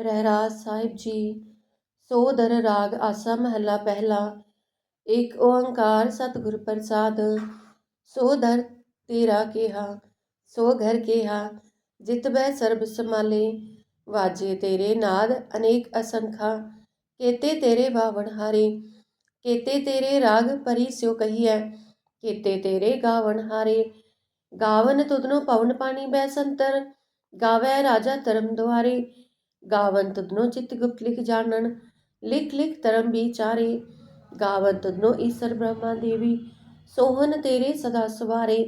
ਰਹਿਰਾਸ ਸਾਹਿਬ ਜੀ, ਸੋ ਦਰ ਰਾਗ ਆਸਾ ਮਹੱਲਾ ਪਹਿਲਾ ਇੱਕ ਓੰਕਾਰ ਸਤਿਗੁਰ ਪ੍ਰਸਾਦ, ਸੋ ਦਰ ਤੇਰਾ ਕਿਹਾ, ਸੋ ਘਰ ਕਿਹਾ, ਜਿਤ ਬੈ ਸਰਬ ਸਮਾਲੇ ਵਾਜੇ ਤੇਰੇ ਨਾਦ ਅਨੇਕ ਅਸੰਖਾ, ਕੇਤੇ ਤੇਰੇ ਬਾਵਣ ਹਾਰੇ, ਕੇਤੇ ਤੇਰੇ ਰਾਗ ਪਰੀ ਸਿਓ ਕਹੀਐ, ਕੇਤੇ ਤੇਰੇ ਗਾਵਣ ਹਾਰੇ, ਗਾਵਨ ਤੁਧਨੋ ਪਵਨ ਪਾਣੀ ਬੈ ਸੰਤਰ, ਗਾਵੈ ਰਾਜਾ ਧਰਮ ਦੁਆਰੇ ਗਾਵਨ ਤੁਧਨੋ ਚਿਤ ਗੁਪਤ ਲਿਖ ਜਾਣਨ, ਲਿਖ ਲਿਖ ਧਰਮ ਵਿਚਾਰੇ। ਗਾਵਨ ਤੁਧਨੋ ਈਸ਼ਰ ਬ੍ਰਹਮਾ ਦੇਵੀ ਸੋਹਨ ਤੇਰੇ ਸਦਾ ਸਵਾਰੇ।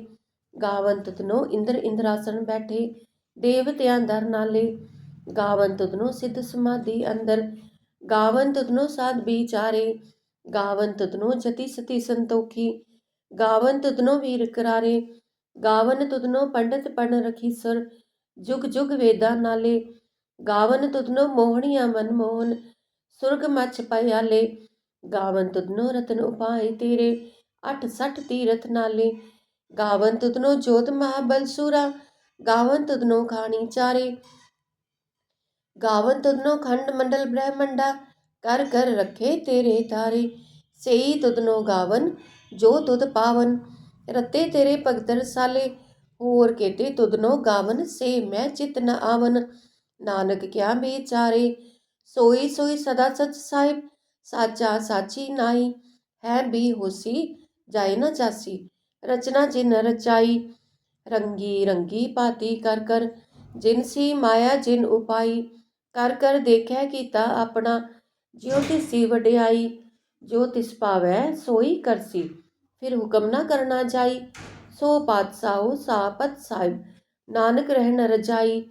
ਗਾਵਨ ਤੁਧਨੋ ਇੰਦਰ ਇੰਦਰਾਸਨ ਬੈਠੇ ਦੇਵਤਿਆਂ ਦਰ ਨਾਲੇ। ਗਾਵਨ ਤੁਧਨੋ ਸਿੱਧ ਸਮਾਧੀ ਅੰਦਰ ਗਾਵਨ ਤੁਧਨੋ ਸਾਧ ਵਿਚਾਰੇ। ਗਾਵਨ ਤੁਧਨੋ ਜਤੀ ਸਤੀ ਸੰਤੋਖੀ ਗਾਵਨ ਤੁਧਨੋ ਵੀਰ ਕਰਾਰੇ। ਗਾਵਨ ਤੁਧਨੋ ਪੰਡਤ ਪੜਨ ਰਖੀਸਰ ਜੁਗ ਜੁਗ ਵੇਦਾਂ ਨਾਲੇ। ਗਾਵਨ ਤੁਧਨੋ ਮੋਹਣੀਆਂ ਮਨ ਮੋਹਨ, ਸੁਰਗ ਮਛ ਪਿਆਲੇ ਗਾਵਨ ਤੁਧਨੋ ਰਤਨ ਉਪਾਏ ਤੇਰੇ 68 ਤੀਰਥ ਨਾਲੇ। ਗਾਵਨ ਤੁਧਨੋ ਜੋਤ ਮਹਾਬਲ ਸੂਰਾ, ਗਾਵਨ ਤੁਧਨੋ ਖਾਣੀ ਚਾਰੇ। ਗਾਵਨ ਤੁਧਨੋ ਖੰਡ ਮੰਡਲ ਬ੍ਰਹਮੰਡਾ, ਕਰ ਕਰ ਰੱਖੇ ਤੇਰੇ ਤਾਰੇ। ਸਈ ਤੁਧਨੋ ਗਾਵਨ, ਜੋ ਤੁਧ ਪਾਵਨ, ਰਤੇ ਤੇਰੇ ਭਗਤ ਰਸਾਲੇ ਹੋਰ ਕੇਤੇ ਤੁਧਨੋ ਗਾਵਨ, ਸੇ ਮੈਂ ਚਿਤ ਨ ਆਵਨ। ਨਾਨਕ ਕਿਆ ਵਿਚਾਰੇ ਸੋਈ ਸੋਈ ਸਦਾ ਸਚ ਸਾਹਿਬ, ਸਾਚਾ ਸਾਚੀ ਨਾਈ। ਹੈ ਵੀ ਹੋਸੀ ਜਾਏ ਨਾ ਜਾਸੀ। ਰਚਨਾ ਜਿਨ ਰਚਾਈ, ਰੰਗੀ ਰੰਗੀ ਪਾਤੀ ਕਰ ਕਰ। ਜਿਨ ਸੀ ਮਾਇਆ, ਜਿਨ ਉਪਾਈ। ਕਰ ਕਰ ਦੇਖਿਆ ਕੀਤਾ ਆਪਣਾ। ਜਿਉ ਤਿਸੀ ਵਡਿਆਈ, ਜੋ ਤਿਸ ਪਾਵੈ, ਸੋਈ ਕਰਸੀ। ਫਿਰ ਹੁਕਮ ਨਾ ਕਰਨਾ ਜਾਈ। ਸੋ ਪਾਤਸ਼ਾਹੋ ਸਾਪਤ ਸਾਹਿਬ। ਨਾਨਕ ਰਹਿਣ ਰਜਾਈ।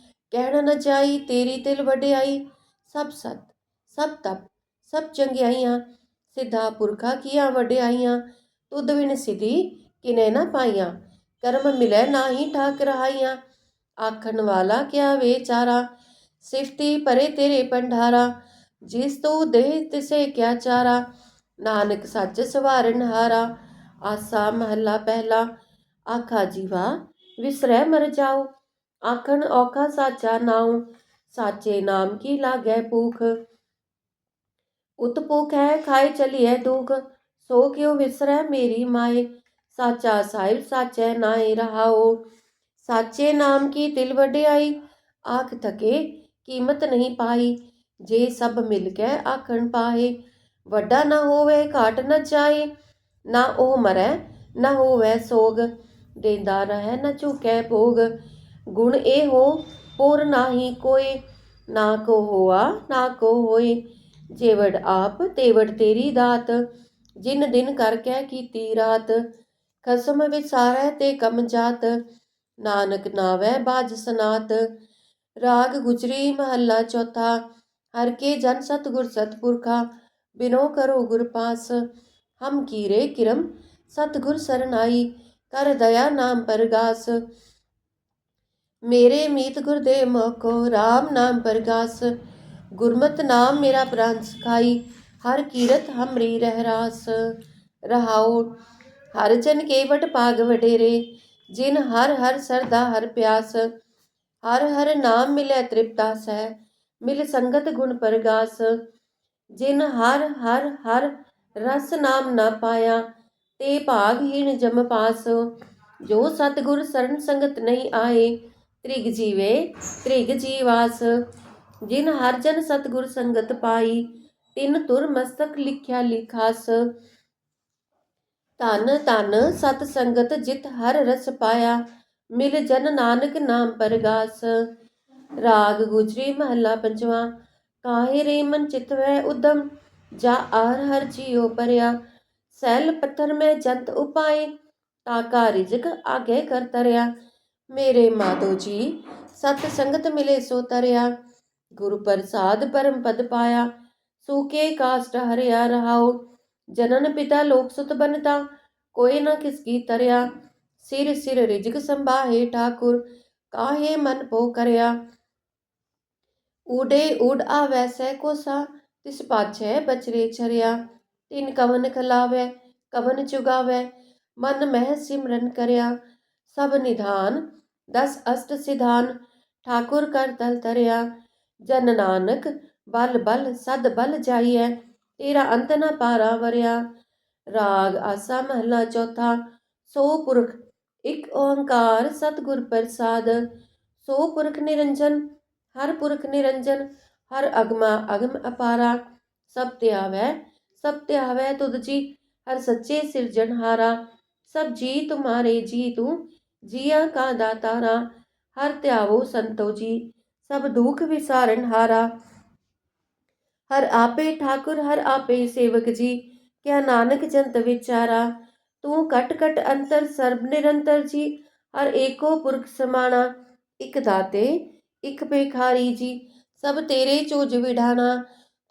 ਕਹਿਣ ਨ ਜਾਈ ਤੇਰੀ ਤਿਲ ਵਡਿਆਈ ਸਭ ਸਤ ਸਭ ਤਪ ਸਭ ਚੰਗਿਆਈਆਂ ਸਿੱਧਾ ਪੁਰਖਾ ਕੀਆ ਵਡਿਆਈਆਂ ਤੁਧ ਵਿਣ ਸਿਧੀ ਕਿਨੇ ਨਾ ਪਾਈਆਂ ਕਰਮ ਮਿਲੈ ਨਾਹੀ ਠਾਕ ਰਹਾਈਆਂ ਆਖਣ ਵਾਲਾ ਕਿਆ ਵੇਚਾਰਾ ਸਿਫਤੀ ਪਰੇ ਤੇਰੇ ਪੰਡਾਰਾ ਜਿਸ ਤੂੰ ਦੇ ਤਿਸੇ ਕਿਆ ਚਾਰਾ ਨਾਨਕ ਸੱਚ ਸਵਾਰਨ ਹਾਰਾ ਆਸਾ ਮਹੱਲਾ ਪਹਿਲਾ ਆਖਾ ਜੀਵਾ ਵਿਸਰੈ ਮਰ ਜਾਓ ਆਖਣ, ਔਖਾ ਸਾਚਾ ਨਾਉ, ਸਾਚੇ ਨਾਮ ਕੀ ਲਾਗੈ ਭੂਖ? ਉਤਪੁਖ ਹੈ, ਖਾਏ ਚਲੀਐ ਦੁਖ। ਸੋ ਕਿਉ ਵਿਸਰੈ ਮੇਰੀ ਮਾਏ? ਸਾਚਾ ਸਾਹਿਬ ਸਾਚੈ ਨਾਏ ਰਹਾਓ ਸਾਚੇ ਨਾਮ ਕੀ ਤਿਲ ਵਡਿਆਈ? ਆਖ ਥਕੇ, ਕੀਮਤ ਨਹੀਂ ਪਾਈ। ਜੇ ਸਭ ਮਿਲ ਕੇ ਆਖਣ ਪਾਏ ਵੱਡਾ ਨਾ ਹੋਵੇ, ਘਾਟ ਨਾ ਜਾਏ। ਨਾ ਉਹ ਮਰੈ, ਨਾ ਹੋਵੇ ਸੋਗ। ਦੇਂਦਾ ਰਹਿ ਨਾ ਝੁਕੈ ਭੋਗ। ਗੁਣ ਇਹ ਹੋ ਹੋਰ ਨਾਹੀ ਕੋਏ ਨਾ ਕੋ ਹੋਆ, ਨਾ ਕੋ ਹੋਏ। ਜੇਵੜ ਆਪ, ਤੇਵੜ ਤੇਰੀ ਦਾਤ, ਜਿਨ ਦਿਨ ਕਰ ਕਹਿ ਕੀਤੀ ਰਾਤ। ਖਸਮ ਵਿਸਾਰੈ ਤੇ ਕਮ ਜਾਤ, ਨਾਨਕ ਨਾਵੈ ਬਾਜ ਸਨਾਤ। ਰਾਗ ਗੁਜਰੀ ਮਹੱਲਾ ਚੌਥਾ, ਹਰ ਕੇ ਜਨ ਸਤਗੁਰ ਸਤਪੁਰਖਾ, ਬਿਨੋ ਕਰੋ ਗੁਰ ਪਾਸ। ਹਮ ਕੀਰੇ ਕਿਰਮ, ਸਤਗੁਰ ਸਰਨਾਈ, ਕਰ ਦਇਆ ਨਾਮ ਪਰਗਾਸ। ਮੇਰੇ ਮੀਤ ਗੁਰਦੇਵ ਮੋਖੋ RAM ਨਾਮ ਪਰਗਾਸ, ਗੁਰਮਤ ਨਾਮ ਮੇਰਾ ਪ੍ਰਾਨ ਸਖਾਈ, ਹਰ ਕੀਰਤ ਹਮਰੀ ਰਹਿਰਾਸ। ਰਹਾਉ, ਹਰ ਜਨ ਕੇਵਟ ਭਾਗ ਵਡੇਰੇ, ਜਿਨ ਹਰ ਹਰ ਸਰਦਾ ਹਰ ਪਿਆਸ। ਹਰ ਹਰ ਨਾਮ ਮਿਲੇ ਤ੍ਰਿਪਤਾ ਸਹਿ, ਮਿਲ ਸੰਗਤ ਗੁਣ ਪ੍ਰਗਾਸ। ਜਿਨ ਹਰ ਹਰ ਹਰ ਰਸ ਨਾਮ ਨਾ ਪਾਇਆ, ਤੇ ਭਾਗਹੀਣ ਜਮ ਪਾਸ। ਜੋ ਸਤਗੁਰ ਸਰਨ ਸੰਗਤ ਨਹੀਂ ਆਏ ਤ੍ਰਿਗ ਜੀਵੇ, ਤ੍ਰਿਗ ਜੀਵਾਸ, ਜਿਨ ਹਰ ਜਨ ਸਤਗੁਰ ਸੰਗਤ ਪਾਈ, ਤਿਨ ਤੁਰ ਮਸਤਕ ਲਿਖਿਆ ਲਿਖਾਸ। ਧਨ ਤਨ ਸਤ ਸੰਗਤ ਜਿਤ ਹਰ ਰਸ ਪਾਇਆ, ਮਿਲ ਜਨ ਨਾਨਕ ਨਾਮ ਪਰਗਾਸ। ਰਾਗ ਗੁਜਰੀ ਮਹੱਲਾ ਪੰਜਵਾਂ, ਕਾਹੇ ਰੇ ਮਨ ਚਿਤਵੈ ਉਦਮ, ਜਾ ਆਰ ਹਰ ਜੀਉ ਪਰਿਆ। ਸੈਲ ਪੱਥਰ ਮੈਂ ਜੰਤ ਉਪਾਏ ਤਾਕਾ ਰਿਜਕ ਆਗੇ ਕਰ ਤਰਿਆ। ਮੇਰੇ ਮਾਧੋ ਜੀ ਸਤ ਸੰਗਤ ਮਿਲੇ ਸੋ ਤਰਿਆ ਗੁਰੂ ਪ੍ਰਸਾਦ ਪਰਮ ਪਦ ਪਾਇਆ ਸੂਕੇ ਕਾਸਟ ਹਰਿਆ ਰਹਾਉ ਜਨਨ ਪਿਤਾ ਲੋਕ ਸੁਤ ਬਨਤਾ ਕੋਈ ਨਾ ਕਿਸਕੀ ਤਰਿਆ ਸਿਰ ਸਿਰ ਰਿਜਕ ਸੰਭਾਹੇ ਠਾਕੁਰ ਕਾਹੇ ਮਨ ਪੋ ਕਰਿਆ ਊਡੇ ਊਡ ਆਵੈ ਸੈ ਕੋਸਾ ਤਿਸ ਪਾਛੈ ਬਚਰੇ ਛਰਿਆ ਤਿਨ ਕਵਨ ਖਲਾਵੈ ਕਵਨ ਚੁਗਾਵੈ ਮਨ ਮਹਿ ਸਿਮਰਨ ਕਰਿਆ ਸਭ ਨਿਧਾਨ ਦਸ ਅਸ਼ਟ ਸਿਧਾਨ, ਠਾਕੁਰ ਕਰ ਤਲ ਤਰਿਆ ਜਨ ਨਾਨਕ ਬਲ ਬਲ ਸਦ ਬਲ ਜਾਈਐ, ਤੇਰਾ ਅੰਤ ਨ ਪਾਰਾ ਵਰਿਆ, ਰਾਗ ਆਸਾ ਮਹਲਾ ਚੌਥਾ, ਸੋ ਪੁਰਖ ਇੱਕ ਓੰਕਾਰ ਸਤਿਗੁਰ ਪ੍ਰਸਾਦ, ਸੋ ਪੁਰਖ ਨਿਰੰਜਨ, ਹਰ ਪੁਰਖ ਨਿਰੰਜਨ, ਹਰ ਅਗਮਾ ਅਗਮ ਅਪਾਰਾ, ਸਭ ਧਿਆਵੈ ਸਭ ਧਿਆਵੈ ਤੁਧ ਜੀ, ਹਰ ਸੱਚੇ ਸਿਰਜਣਹਾਰਾ, ਸਭ ਜੀ ਤੁਮਾਰੇ ਜੀ ਤੂੰ ਜੀਆਂ ਕਾ ਦਾਤਾਰਾ ਹਰ ਧਿਆਵੋ ਸੰਤੋ ਜੀ ਸਭ ਦੁਖ ਵਿਸਾਰਨ ਹਾਰਾ ਹਰ ਆਪੇ ਠਾਕੁਰ ਹਰ ਆਪੇ ਸੇਵਕ ਜੀ ਕਿਆ ਨਾਨਕ ਜੰਤ ਵਿਚਾਰਾ ਤੂੰ ਕਟ ਕਟ ਅੰਤਰ ਸਰਬ ਨਿਰੰਤਰ ਜੀ ਹਰ ਏਕੋ ਪੁਰਖ ਸਮਾਣਾ ਇਕ ਦਾਤੇ ਇਕ ਭੇਖਾਰੀ ਜੀ ਸਭ ਤੇਰੇ ਚੋਜ ਵਿਢਾਣਾ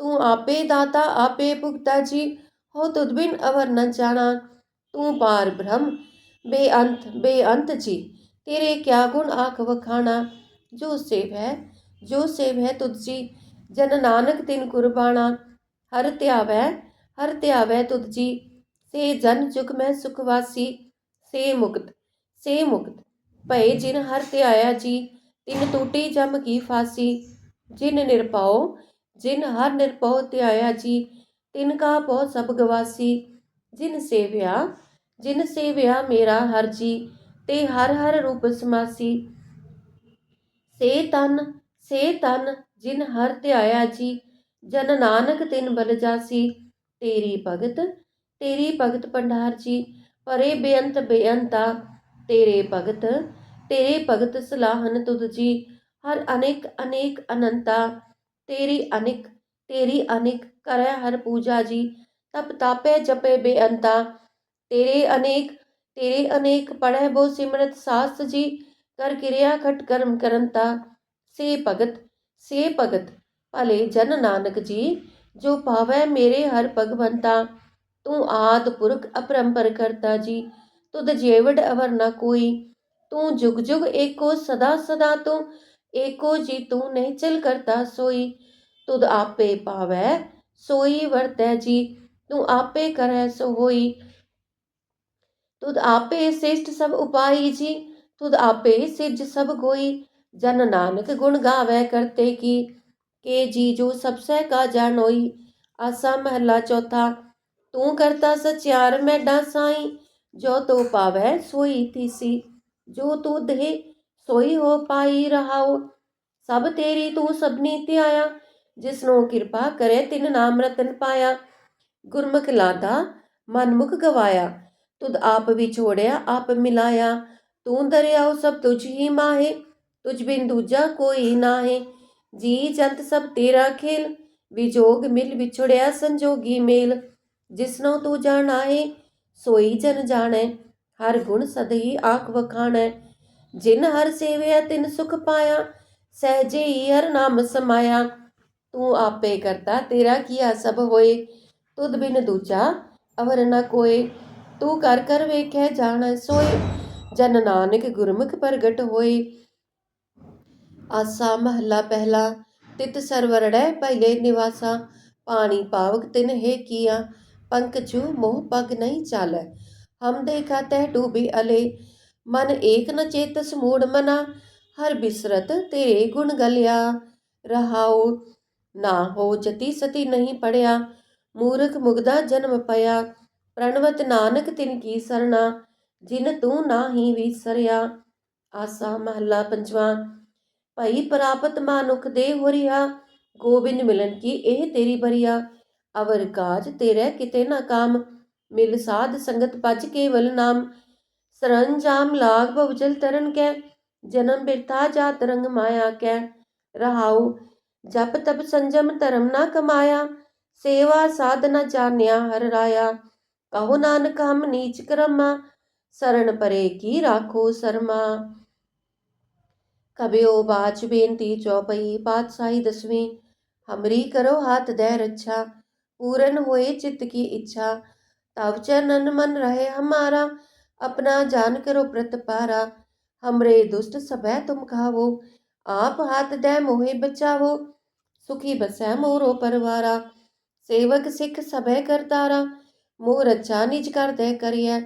ਤੂੰ ਆਪੇ ਦਾਤਾ ਆਪੇ ਭੁਗਤਾ ਜੀ ਹੋ ਤੁਧ ਬਿਨ ਅਵਰ ਨ ਜਾਣਾ ਤੂੰ ਪਾਰ ਬ੍ਰਹਮ ਬੇਅੰਤ ਬੇਅੰਤ ਜੀ, ਤੇਰੇ ਕਿਆ ਗੁਣ ਆਖ ਵਖਾਣਾ? ਜੋ ਸੇਵ ਹੈ, ਜੋ ਸੇਵ ਹੈ ਤੁਧ ਜੀ, ਜਨ ਨਾਨਕ ਤਿਨ ਗੁਰਬਾਣਾ। ਹਰ ਧਿਆਵੈ ਹਰ ਧਿਆਵੈ ਤੁਧ ਜੀ, ਸੇ ਜਨ ਜੁਗ ਮੈਂ ਸੁਖ ਸੇ ਮੁਕਤ ਸੇ ਮੁਕਤ। ਭਏ ਜਿਨ ਹਰ ਧਿਆਇਆ ਜੀ, ਤਿਨ ਟੂਟੀ ਜਮ ਕੀ ਫਾਸੀ। ਜਿਨ ਨਿਰਪਉ ਜਿਨ ਹਰ ਨਿਰਪਉ ਧਿਆਇਆ ਜੀ, ਤਿਨ ਕਾ ਪਉ ਸਭ ਗਵਾਸੀ। ਜਿਨ ਸੇਵਿਆ ਜਿਨ ਸੇਵਿਆ ਮੇਰਾ ਹਰ ਜੀ, ਤੇ ਹਰ ਹਰ ਰੂਪ ਸਮਾਸੀ। ਸੇ ਤਨ ਸੇ ਤਨ ਜਿਨ ਹਰ ਧਿਆਇਆ ਜੀ, ਜਨ ਨਾਨਕ ਤਿਨ ਬਲ ਜਾਸੀ। ਤੇਰੀ ਭਗਤ ਤੇਰੀ ਭਗਤ ਪੰਡਾਰ ਜੀ, ਪਰੇ ਬੇਅੰਤ ਬੇਅੰਤਾ। ਤੇਰੇ ਭਗਤ ਤੇਰੇ ਭਗਤ ਸਲਾਹਨ ਤੁਧ ਜੀ, ਹਰ ਅਨੇਕ ਅਨੇਕ ਅਨੰਤਾ। ਤੇਰੀ ਅਨੇਕ ਤੇਰੀ ਅਨੇਕ ਕਰੈ ਹਰ ਪੂਜਾ ਜੀ, ਤਪ ਤਾਪੇ ਜਪੇ ਬੇਅੰਤਾ। ਤੇਰੇ ਅਨੇਕ ਤੇਰੇ ਅਨੇਕ ਪੜੈ ਬੋ ਸਿਮਰਤ ਸਾਸ ਜੀ, ਕਰ ਕਿਰਿਆ ਖਟ ਕਰਮ ਕਰੰਤਾ ਸੇ ਭਗਤ ਸੇ ਭਗਤ, ਭਲੇ ਜਨ ਨਾਨਕ ਜੀ, ਜੋ ਪਾਵੈ ਮੇਰੇ ਹਰ ਭਗਵੰਤਾ ਤੂੰ। ਆਦ ਪੁਰਖ ਅਪਰੰਪਰ ਕਰਤਾ ਜੀ, ਤੁਧ ਜੇਵੜ ਅਵਰ ਨ ਕੋਈ। ਤੂੰ ਜੁਗ ਜੁਗ ਏਕੋ ਸਦਾ ਸਦਾ ਤੂੰ, ਏਕੋ ਜੀ ਤੂੰ ਨਹੀਂ ਚਲ ਕਰਤਾ ਸੋਈ। ਤੁਧ ਆਪੇ ਪਾਵੈ ਸੋਈ ਵਰਤੈ ਜੀ, ਤੂੰ ਆਪੇ ਕਰੈ ਸੋ ਹੋਈ। ਤੁਧ ਆਪੇ ਸ੍ਰੇਸ਼ਟ ਸਭ ਉਪਾਈ ਜੀ, ਤੁਧ ਆਪੇ ਸਿਜ ਸਭ ਕੋਈ ਜਨ ਨਾਨਕ ਗੁਣ ਗਾਵੇ ਕਰਤੇ ਕੀ, ਕੇ ਜੀ ਜੋ ਸਭ ਸਹਿ ਕਾ ਜਾਣੋਈ ਆਸਾ ਚੌਥਾ, ਤੂੰ ਕਰਤਾ ਸਚਿਆਰ ਮੈਡਾ ਸਾਈ ਜੋ ਤੂੰ ਪਾਵੈ ਸੋਈ ਤੀਸੀ। ਜੋ ਤੂੰ ਦੇ ਸੋਈ ਹੋ ਪਾਈ ਰਹਾਓ ਸਭ ਤੇਰੀ ਤੂੰ ਸਭਨੀ ਧਿਆਇਆ। ਜਿਸਨੂੰ ਕਿਰਪਾ ਕਰੇ ਤਿਨ ਨਾਮ ਰਤਨ ਪਾਇਆ। ਗੁਰਮੁਖ ਲਾਦਾ, ਮਨਮੁਖ ਗਵਾਇਆ। ਤੁਧ ਆਪ ਵਿਛੋੜਿਆ ਆਪ ਮਿਲਾਇਆ। ਤੂੰ ਦਰਿਆਉ ਸਭ ਤੁਝ ਹੀ ਮਾਹੇ, ਤੁਝ ਬਿਨ ਦੂਜਾ ਕੋਈ ਨਾਹੇ। ਜੀ ਜੰਤ ਸਭ ਤੇਰਾ ਖੇਲ ਵਿਜੋਗ ਮਿਲ ਵਿਛੜਿਆ ਸੰਜੋਗੀ ਮੇਲ। ਜਿਸਨੋ ਤੂੰ ਜਾਣਾਏ, ਸੋਈ ਜਨ ਜਾਣੈ, ਹਰ ਗੁਣ ਸਦਹੀ ਆਖ ਵਖਾਣੈ। ਜਿਨ ਹਰ ਸੇਵਿਆ, ਤਿਨ ਸੁਖ ਪਾਇਆ, ਸਹਜੇ ਹੀ ਹਰ ਨਾਮ ਸਮਾਇਆ। ਤੂੰ ਆਪੇ ਕਰਤਾ ਤੇਰਾ ਕੀਆ ਸਭ ਹੋਏ, ਤੁਧ ਬਿਨ ਦੂਜਾ ਅਵਰ ਨ ਕੋਏ। ਤੂੰ ਕਰ ਕਰ ਵੇਖੈ ਜਾਣੈ ਸੋਏ। ਜਨ ਨਾਨਕ ਗੁਰਮੁਖ ਪ੍ਰਗਟ ਹੋਏ। ਆਸਾ ਮਹੱਲਾ ਪਹਿਲਾ, ਤਿਤ ਸਰਵਰੜੈ ਪਹਿਲੇ ਨਿਵਾਸਾ। ਪਾਣੀ ਪਾਵਕ ਤਿਨ ਹੈ ਕੀਆ ਪੰਕਜੂ ਮੋਹ ਪਗ ਨਹੀਂ ਚਾਲੈ। ਹਮ ਦੇਖਾ ਤੈ ਡੂਬੀ ਅਲੇ। ਮਨ ਏਕ ਨ ਚੇਤਸ ਮੂੜ ਮਨਾ, ਹਰ ਬਿਸਰਤ ਤੇਰੇ ਗੁਣ ਗਲਿਆ। ਰਹਾਉ ਨਾ ਹੋ ਜਤੀ ਸਤੀ ਨਹੀਂ ਪੜਿਆ, ਮੂਰਖ ਮੁਗਦਾ ਜਨਮ ਪਿਆ ਪ੍ਰਣਵਤ ਨਾਨਕ ਤਿਨ ਕੀ ਸਰਣਾ, ਜਿਨ ਤੂੰ ਨਾਹੀ ਵਿਸਰਿਆ। ਆਸਾ ਮਹੱਲਾ ਪੰਜਵਾਂ, ਭਈ ਪ੍ਰਾਪਤ ਮਾਨੁਖ ਦੇ ਹੋਰਿਆ, ਗੋਬਿੰਦ ਮਿਲਨ ਕੀ ਇਹ ਤੇਰੀ ਬਰੀਆ। ਅਵਰ ਕਾਜ ਤੇਰੇ ਕਿਤੇ ਨਾ ਕਾਮ, ਮਿਲ ਸਾਧ ਸੰਗਤ ਪਜ ਕੇਵਲ ਨਾਮ। ਸਰੰਜਾਮ ਲਾਗ ਬਵਜਲ ਤਰਨ ਕੈ, ਜਨਮ ਬਿਰਥਾ ਜਾ ਤਰੰਗ ਮਾਇਆ ਕੈ। ਰਹਾਉ ਜਪ ਤਪ ਸੰਜਮ ਧਰਮ ਨਾ ਕਮਾਇਆ, ਸੇਵਾ ਸਾਧਨਾ ਜਾਣਿਆ ਹਰ ਰਾਇਆ। ਕਹੋ ਨਾਨਕ, ਹਮ ਨੀਚ ਕਰਮਾ, ਸਰਣ ਪਰੇ ਕੀ ਰਾਖੋ ਸਰਮਾ। ਕਬਿਓ ਬਾਚ ਬੇਨਤੀ ਚੌਪਈ ਪਾਤਸ਼ਾਹੀ ਦਸਵੀਂ, ਹਮਰੀ ਕਰੋ ਹਾਥ ਦੇ ਰੱਛਾ, ਪੂਰਨ ਹੋਏ ਚਿੱਤ ਕੀ ਇੱਛਾ। ਤਵ ਚਰਨਨ ਮਨ ਰਹੇ ਹਮਾਰਾ, ਆਪਣਾ ਜਾਨ ਕਰੋ ਪ੍ਰਤ ਪਾਰਾ। ਹਮਰੇ ਦੁਸ਼ਟ ਸਭੈ ਤੁਮ ਖਾਵੋ, ਆਪ ਹੱਥ ਦੇ ਮੋਹੇ ਬਚਾਵੋ, ਸੁਖੀ ਬਸੈ ਮੋਰੋ ਪਰਵਾਰਾ। ਸੇਵਕ ਸਿੱਖ ਸਭੈ ਕਰਤਾਰਾ मोर अच्छा निज कर दे करिय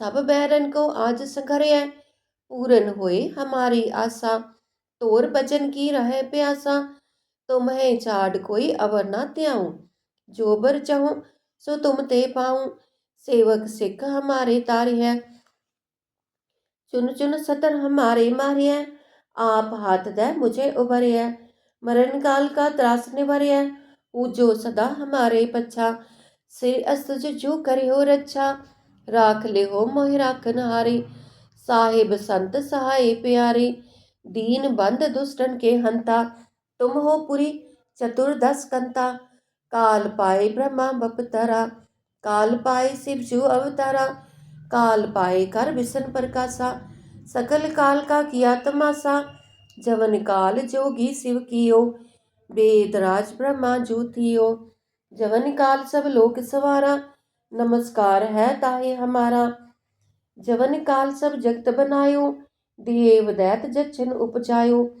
सब बैरन को आज संघरिय पूरन होए हमारी आशा तोर बचन की रहे प्यासा। तुम्हें छाड़ कोई अवर ना त्याऊं। जो बर चाहूँ, सो तुम ते पाऊँ। सेवक सिख हमारे तारे है। चुन चुन सतर हमारे मारे है। आप हाथ दे मुझे उभरे है। मरण काल का त्रास निभरे है। पूजो सदा हमारे पच्छा। सिर अस्तज जो करे हो रच्छा राख ले हो मोहि राखन हारे साहिब संत सहाय प्यारे दीन बंद दुष्टन के हंता तुम हो पुरी चतुर्दश कंता काल पाए ब्रह्मा बपतरा काल पाए शिव जू अवतारा काल पाए कर विष्ण प्रकाशा सकल काल का किया तमाशा जवन काल जोगी शिव कियो वेद राज ब्रह्मा जू थियो जवन काल सब लोक सवारा, नमस्कार है ताहे हमारा। जवन काल सब जगत बनायो, देव दैत जच्छन उपजायो।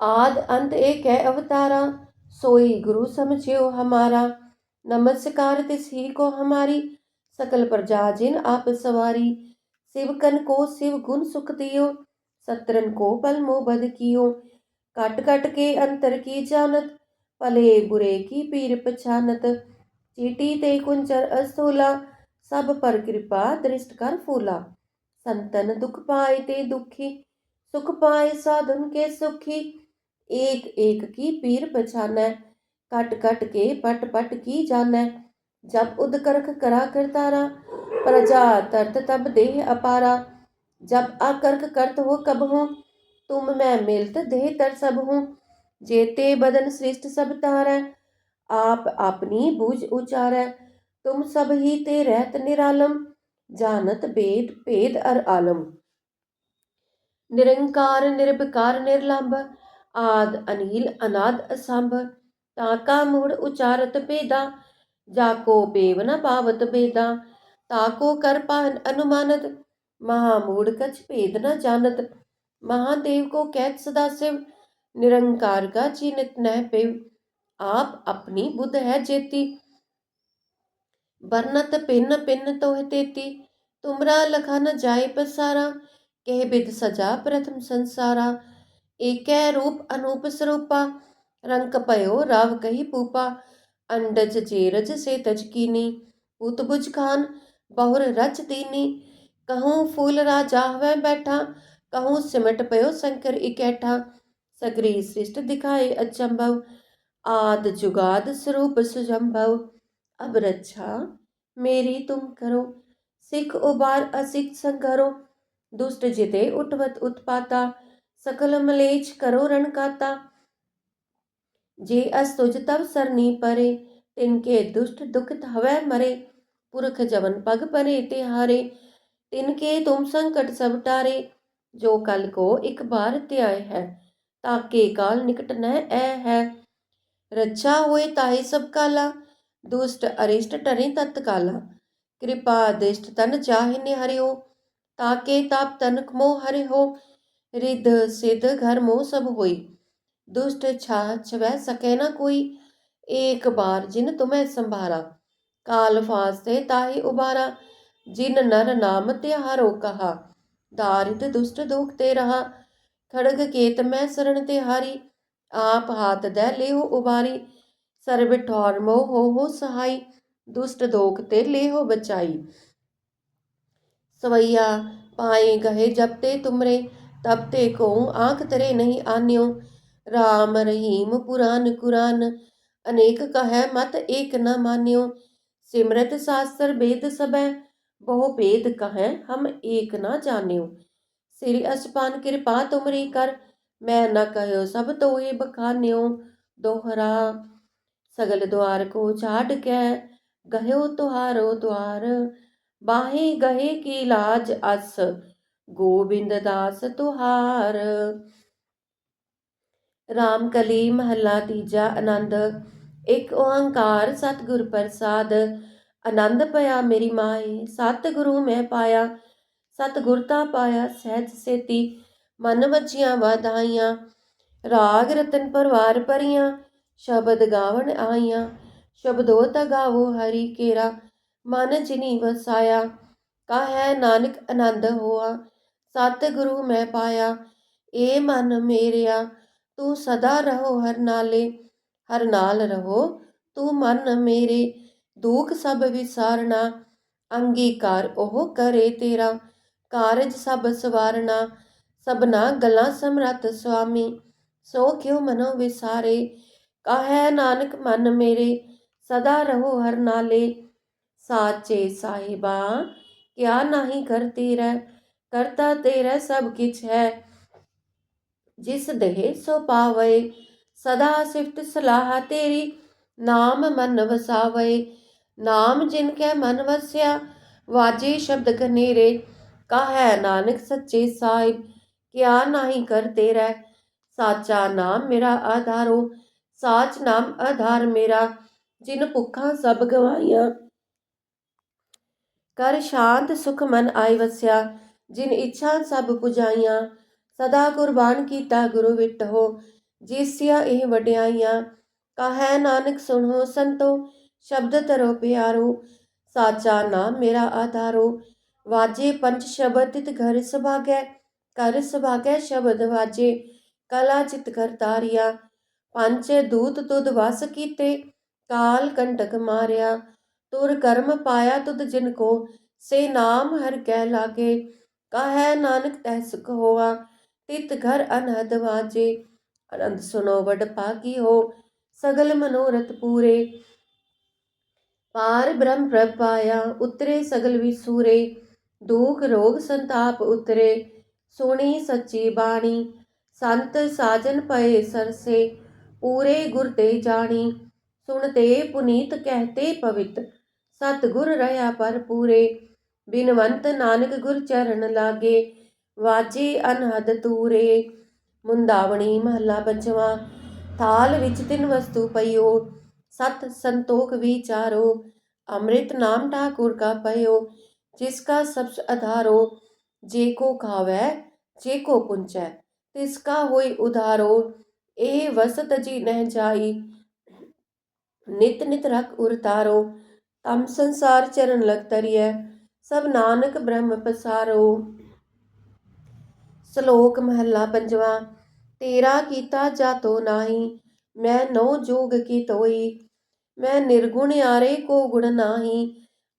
आद अंत एक है अवतारा, सोई गुरु समझियो हमारा। नमस्कार तिस ही को हमारी, सकल प्रजा जिन आप सवारी। शिवकन को शिव गुण सुख दियो, सत्रन को पल मोह बद कियो। कट कट के अंतर की जानत भले बुरे की पीर पछानत। चीटी ते कुंचर अस्तोला सब पर कृपा दृष्ट कर फूला। संतन दुख पाए ते दुखी, सुख पाए साधन के सुखी। एक एक की पीर पछानै कट कट के पट पट की जानै जब उदकरख करा करतारा, प्रजा तरत तब देह अपारा। जब आकर्क करत हो कब हूँ, तुम मैं मिलत देह तर सब हूँ। जेते बदन सृष्ट सब तारै आप अपनी बूझ उचारै तुम सब ही ते रहत निरालम जानत बेद भेद अर आलम निरंकार निर्विकार निर्लंब आद अनिल अनाद असंभ ताका मूढ़ उचारत भेदा जाको पेव न पावत भेदा ताको कर पाहन अनुमानत महामूढ़ कछ भेद न जानत महादेव को कैत सदाशिव निरंकार का चिन्हित न पेव आप अपनी बुद्ध है जेती। बरनत पिन्न पिन्न तोह तेती। तुमरा लखा न जाए पसारा। कह बिद सजा प्रथम संसारा। एकै रूप अनूप स्वरूपा रंक पयो राव कही पूपा। अंडज जेरज से तज कीनी। पुत बुझ खान बहुर रच दीनी। कहूँ फूल राजा वह बैठा। कहूँ सिमट पयो शंकर इकैठा। सगरी सृष्ट दिखाए अचंभव। आद जुगाद स्वरूप सुजंभव। अब रक्षा, मेरी तुम करो। सिख उबार असिख संघरो। दुष्ट जिते उठवत उत्पाता। सकल मलेच करो रणकाता। जे अस तुझ तब सरनी परे। तिनके दुष्ट दुखित हवै मरे। पुरख जवन पग परे तिहारे। तिनके तुम संकट सब टारे। जो कल को एक बार त्याय है। ताके काल निकट न ऐ है रक्षा हुए ताहे सब काला दुष्ट अरिष्ट टरे तत्काला कृपा दिष्ट तन चाहे निहरियो ताके ताप तनक मोह हरि हो रिद सिद्ध घर मोह सब होई दुष्ट छा छवै सके न कोई एक बार जिन तुम्हें संभारा काल फास्ते ताहि उबारा जिन नर नाम तिहारो कहा दारिद दुष्ट दुख ते रहा खड़ग ਖੜਗ ਕੇਤ ਮੈਂ ਸਰਣ ਤੇ ਹਾਰੀ, ਆਪ ਹਾਥ ਦੈ ਲੇਹੋ ਉਬਾਰੀ ਸਰਬ ਠੌਰ ਮੋ ਹੋ ਹੋ ਸਹਾਈ, ਦੁਸ਼ਟ ਦੋਖ ਤੇ ਲੇਹੋ ਬਚਾਈ। ਸਵਈਆ ਪਾਏ ਗਏ ਜਬ ਤੇ ਤੁਮਰੇ ਤਬ ਤੇ ਕੋ ਆਂਖ ਤਰੇ ਨਹੀਂ ਆਨਿਓ। ਰਾਮ ਰਹੀਮ ਪੁਰਾਨ ਕੁਰਾਨ, ਅਨੇਕ ਕਹੈ ਮਤ ਏਕ ਨ ਮਾਨਿਓ। ਸਿਮਰਤ ਸਾਸਤਰ ਬੇਦ ਸਭੈ, ਬਹੁ ਬੇਦ ਕਹੈ ਹਮ ਏਕ ਨ ਜਾਣਿਓ। ਸ੍ਰੀ ਅਸਪਾਨ ਕਿਰਪਾ ਤੁਮਰੀ ਕਰ, ਮੈਂ ਨਾ ਕਹਿਓ ਸਭ ਤੋਏ ਬਖਾਨਿਓ, ਦੋਹਰਾ ਸਗਲ ਦੁਆਰ ਕੋ ਛਾੜ ਕੇ, ਗਹਿਓ ਤੁਹਾਰੋ ਦੁਆਰ, ਬਾਹੇ ਗਹੇ ਕੀ ਲਾਜ ਅਸ, ਗੋਬਿੰਦ ਦਾਸ ਤੁਹਾਰ। ਰਾਮ ਕਲੀ ਮਹੱਲਾ ਤੀਜਾ ਆਨੰਦ, ਇੱਕ ਓੰਕਾਰ ਸਤਿਗੁਰ ਪ੍ਰਸਾਦ, ਆਨੰਦ ਪਿਆ ਮੇਰੀ ਮਾਏ, ਸਤਿਗੁਰੂ ਮੈਂ ਪਾਇਆ ਸਤਿਗੁਰ ਤਾਂ ਪਾਇਆ ਸਹਿਜ ਸੇਤੀ, ਮਨ ਵਜੀਆਂ ਵਾਧਾਈਆਂ, ਰਾਗ ਰਤਨ ਪਰਵਾਰ ਭਰੀਆਂ, ਸ਼ਬਦ ਗਾਵਣ ਆਈਆਂ ਸ਼ਬਦੋ ਤਾ ਹਰੀ ਕੇਰਾ, ਮਨ ਜਿਨੀ ਵਸਾਇਆ, ਕਾਹੈ ਨਾਨਕ ਆਨੰਦ ਹੋਆ, ਸਤਿਗੁਰੂ ਮੈਂ ਪਾਇਆ, ਏ ਮਨ ਮੇਰਿਆ, ਤੂੰ ਸਦਾ ਰਹੋ ਹਰ ਨਾਲੇ, ਹਰ ਨਾਲ ਰਹੋ, ਤੂੰ ਮਨ ਮੇਰੇ, ਦੁੱਖ ਸਭ ਵਿਸਾਰਨਾ, ਅੰਗੀਕਾਰ ਉਹ ਕਰੇ ਤੇਰਾ ਕਾਰਜ ਸਭ ਸਵਾਰਨਾ, ਸਭਨਾ ਗਲਾਂ ਸਮਰੱਥ ਸੁਆਮੀ, ਸੋ ਕਿਉ ਮਨੋ ਵਿਸਾਰੇ? ਕਾਹੈ ਨਾਨਕ ਮਨ ਮੇਰੇ, ਸਦਾ ਰਹੋ ਹਰ ਨਾਲੇ। ਸਾਚੇ ਸਾਹਿਬਾ, ਕਿਆ ਨਹੀਂ ਕਰ ਤੇਰਾ, ਕਰਤਾ ਤੇਰਾ ਸਭ ਕਿਛ ਹੈ। ਜਿਸ ਦੇਹ ਸੋ ਪਾਵੇ, ਸਦਾ ਸਿਫਤ ਸਲਾਹ ਤੇਰੀ, ਨਾਮ ਮਨ ਵਸਾਵੇ। ਨਾਮ ਜਿਨ ਕੈ ਮਨ ਵਸਿਆ, ਵਾਜੇ ਸ਼ਬਦ ਘਨੇਰੇ। ਕਾਹੈ ਨਾਨਕ ਸੱਚੇ ਸਾਹਿਬ, ਕਿਆ ਨਹੀਂ ਕਰ ਤੇਰਾ ਸਾਚਾ ਨਾਮ ਮੇਰਾ ਆਧਾਰੋ, ਸਾਚ ਨਾਮ ਆਧਾਰ ਮੇਰਾ, ਜਿਨ ਭੁੱਖਾਂ ਸਭ ਗਵਾਈਆਂ ਕਰ ਸ਼ਾਂਤ ਸੁਖ ਮਨ ਆਈ ਵਸਿਆ, ਜਿਨ ਇੱਛਾ ਸਭ ਪੁਜਾਈਆਂ। ਸਦਾ ਕੁਰਬਾਨ ਕੀਤਾ ਗੁਰੂ ਵਿਟ ਹੋ ਜਿਸਿਆ ਇਹ ਵਡਿਆਈਆਂ। ਕਹੈ ਨਾਨਕ ਸੁਣੋ ਸੰਤੋ, ਸ਼ਬਦ ਤਰੋ ਪਿਆਰੋ, ਸਾਚਾ ਨਾਮ ਮੇਰਾ ਆਧਾਰੋ। ਵਾਜੇ ਪੰਚ ਸ਼ਬਦ ਤਿਤ ਘਰ ਸੁਭਾਗੈ ਕਰ ਸੁਭਾਗੈ ਸ਼ਬਦ ਵਾਜੇ, ਕਲਾ ਚਿਤ ਕਰ ਤਾਰਿਆ, ਪੰਜ ਦੂਤ ਤੁਧ ਵਸ ਕੀਤੇ, ਕਾਲ ਕੰਟਕ ਮਾਰਿਆ, ਤੁਰ ਕਰਮ ਪਾਇਆ ਤੁਧ ਜਿਨ ਕੋ, ਸੇ ਨਾਮ ਹਰ ਕਹਿ ਲਾਗੇ, ਕਹੈ ਨਾਨਕ ਤਹਿ ਸੁਖ ਹੋਆ, ਤਿਤ ਘਰ ਅਨਹਦ ਵਾਜੇ, ਅਨੰਦ ਸੁਨੋ ਵਡ ਪਾਗੀ ਹੋ, ਸਗਲ ਮਨੋਰਥ ਪੂਰੇ, ਪਾਰ ਬ੍ਰਹਮ ਪ੍ਰਭ ਪਾਇਆ, ਉਤਰੇ ਸਗਲ ਵਿਸੂਰੇ ਦੁਖ ਰੋਗ ਸੰਤਾਪ ਉਤਰੇ, ਸੁਣੀ ਸੱਚੀ ਬਾਣੀ, ਸੰਤ ਸਾਜਨ ਪਏ ਸਰਸੇ, ਪੂਰੇ ਗੁਰ ਤੇ ਜਾਣੀ ਸੁਣਤੇ ਪੁਨੀਤ ਕਹਤੇ ਪਵਿੱਤ ਸਤ ਗੁਰ ਰਹਾ ਪਰ ਪੂਰੇ, ਬਿਨਵੰਤ ਨਾਨਕ ਗੁਰ ਚਰਨ ਲਾਗੇ, ਵਾਜੇ ਅਨਹਦ ਤੂਰੇ, ਮੁੰਦਾਵਣੀ ਮਹੱਲਾ ਪੰਜਵਾਂ, ਥਾਲ ਵਿੱਚ ਤਿੰਨ ਵਸਤੂ ਪਈਓ, ਸਤ ਸੰਤੋਖ ਵਿਚਾਰੋ, ਅੰਮ੍ਰਿਤ ਨਾਮ ਠਾਕੁਰ ਕਾ ਪਇਓ ਜਿਸ ਕਾ ਸਬਸ ਆਧਾਰੋ ਜੇ ਕੋ ਖਾਵੈ ਜੇ ਕੋ ਪੁੰਚੈ ਹੋਈ ਉਧਾਰੋ, ਇਹ ਵਸਤ ਜੀ ਨਹਿ ਜਾਈ, ਨਿਤ ਨਿਤ ਰਖ ਉਰਤਾਰੋ ਤਮ ਸੰਸਾਰ ਚਰਨ ਲਗ ਤਰੀਐ, ਸਭ ਨਾਨਕ ਬ੍ਰਹਮ ਪਸਾਰੋ। ਸ਼ਲੋਕ ਮਹੱਲਾ ਪੰਜਵਾਂ, ਤੇਰਾ ਕੀਤਾ ਜਾਤੋ ਨਾਹੀ, ਮੈਂ ਨੋ ਜੋਗ ਕੀ ਤੋਈ ਮੈਂ ਨਿਰਗੁਣ ਆਰੇ ਕੋ ਗੁਣ ਨਾਹੀ